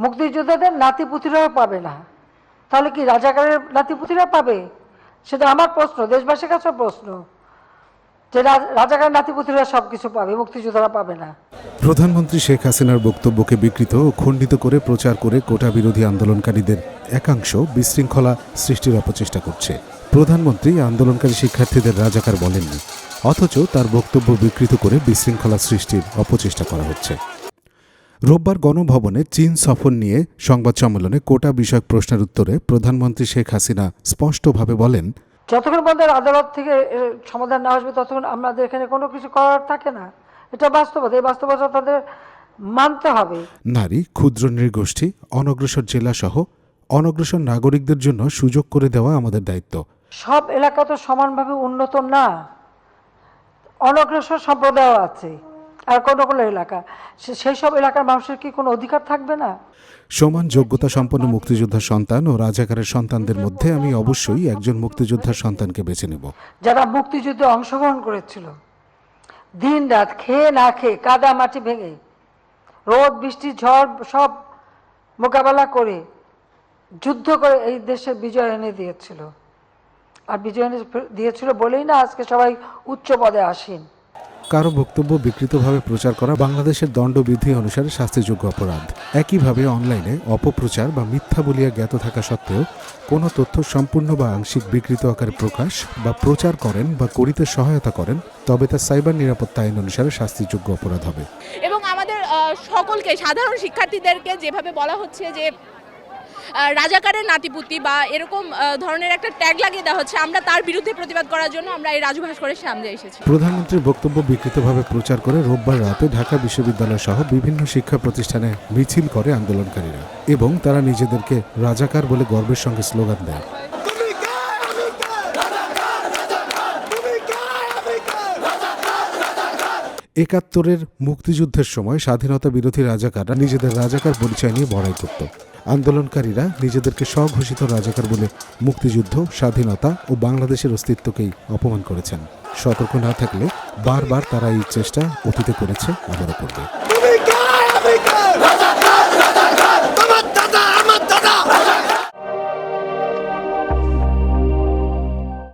মুক্তিযোদ্ধাদের নাতিপুতিরাও পাবে না। তাহলে কি রাজাকারের নাতিপুতিরা পাবে? সেটা আমার প্রশ্ন, দেশবাসীর কাছে প্রশ্ন। যে রা- রাজাকারের নাতিপুতিরা সব কিছু পাবে, মুক্তিযোদ্ধারা পাবে না। প্রধানমন্ত্রী শেখ হাসিনার বক্তব্যকে বিকৃত ও খণ্ডিত করে প্রচার করে কোটা বিরোধী আন্দোলনকারীদের একাংশ বিশৃঙ্খলা সৃষ্টির অপচেষ্টা করছে। প্রধানমন্ত্রী আন্দোলনকারী শিক্ষার্থীদের রাজাকার বলেননি, অথচ তার বক্তব্য বিকৃত করে বিশৃঙ্খলা সৃষ্টির অপচেষ্টা করা হচ্ছে। রোববার গণভবনে চীন সফর নিয়ে সংবাদ সম্মেলনে কোটা বিষয়ক প্রশ্নের উত্তরে প্রধানমন্ত্রী শেখ হাসিনা স্পষ্টভাবে বলেন যতক্ষণ পর্যন্ত আদালত থেকে সমাধান না আসবে ততক্ষণ আমাদের এখানে কোনো কিছু করার থাকে না। এটা বাস্তবতা। এই বাস্তবতা তাদের মানতে হবে। নারী ক্ষুদ্র নৃগোষ্ঠী অনগ্রসর জেলাসহ অনগ্রসর নাগরিকদের জন্য সুযোগ করে দেওয়া আমাদের দায়িত্ব। সব এলাকা তো সমানভাবে উন্নত না। অনগ্রসর সম্প্রদায় আছে। আর কোনো কোনো এলাকা। সেই সব এলাকার মানুষের কি কোনো অধিকার থাকবে না? সমান যোগ্যতা সম্পন্ন মুক্তিযোদ্ধার সন্তান ও রাজাকারের সন্তানদের মধ্যে আমি অবশ্যই একজন মুক্তিযোদ্ধার সন্তানকে বেছে নেব। যারা মুক্তিযুদ্ধে অংশগ্রহণ করেছিল। দিন রাত খেয়ে না খেয়ে কাদা মাটি ভেঙে রোদ বৃষ্টি ঝড় সব মোকাবেলা করে যুদ্ধ করে এই দেশে বিজয় এনে দিয়েছিল। আর বিজয় এনে দিয়েছিল বলেই না আজকে সবাই উচ্চ পদে আসীন। কারও বক্তব্য বিকৃতভাবে প্রচার করা বাংলাদেশের দণ্ডবিধি অনুসারে শাস্তিযোগ্য অপরাধ। একইভাবে অনলাইনে অপপ্রচার বা মিথ্যা বলিয়া জ্ঞাত থাকা সত্ত্বেও কোনো তথ্য সম্পূর্ণ বা আংশিক বিকৃত আকারে প্রকাশ বা প্রচার করেন বা করিতে সহায়তা করেন, তবে তা সাইবার নিরাপত্তা আইন অনুসারে শাস্তিযোগ্য অপরাধ হবে। এবং আমাদের সকলকে, সাধারণ শিক্ষার্থীদেরকে যেভাবে বলা হচ্ছে যে রাজাকারের নাতিপুতি বা এরকম ধরনের একটা ট্যাগ লাগিয়ে দেওয়া হচ্ছে, আমরা তার বিরুদ্ধে প্রতিবাদ করার জন্য আমরা এই রাজু ভাস্করের সামনে এসেছি। প্রধানমন্ত্রীর বক্তব্য বিকৃতভাবে প্রচার করে রোববার রাতে ঢাকা বিশ্ববিদ্যালয় সহ বিভিন্ন শিক্ষা প্রতিষ্ঠানে মিছিল করে আন্দোলনকারীরা, এবং তারা নিজেদেরকে রাজাকার বলে গর্বের সঙ্গে স্লোগান দেয়। একাত্তরের মুক্তিযুদ্ধের সময় স্বাধীনতা বিরোধী রাজাকাররা নিজেদের রাজাকার পরিচয় নিয়ে বড়াই করত। আন্দোলনকারীরা নিজেদেরকে স্বঘোষিত রাজাকার বলে মুক্তিযুদ্ধ, স্বাধীনতা ও বাংলাদেশের অস্তিত্বকেই অপমান করেছেন। সতর্ক না থাকলে বারবার তারা এই চেষ্টা অতীতে করেছে, আবারও করবে।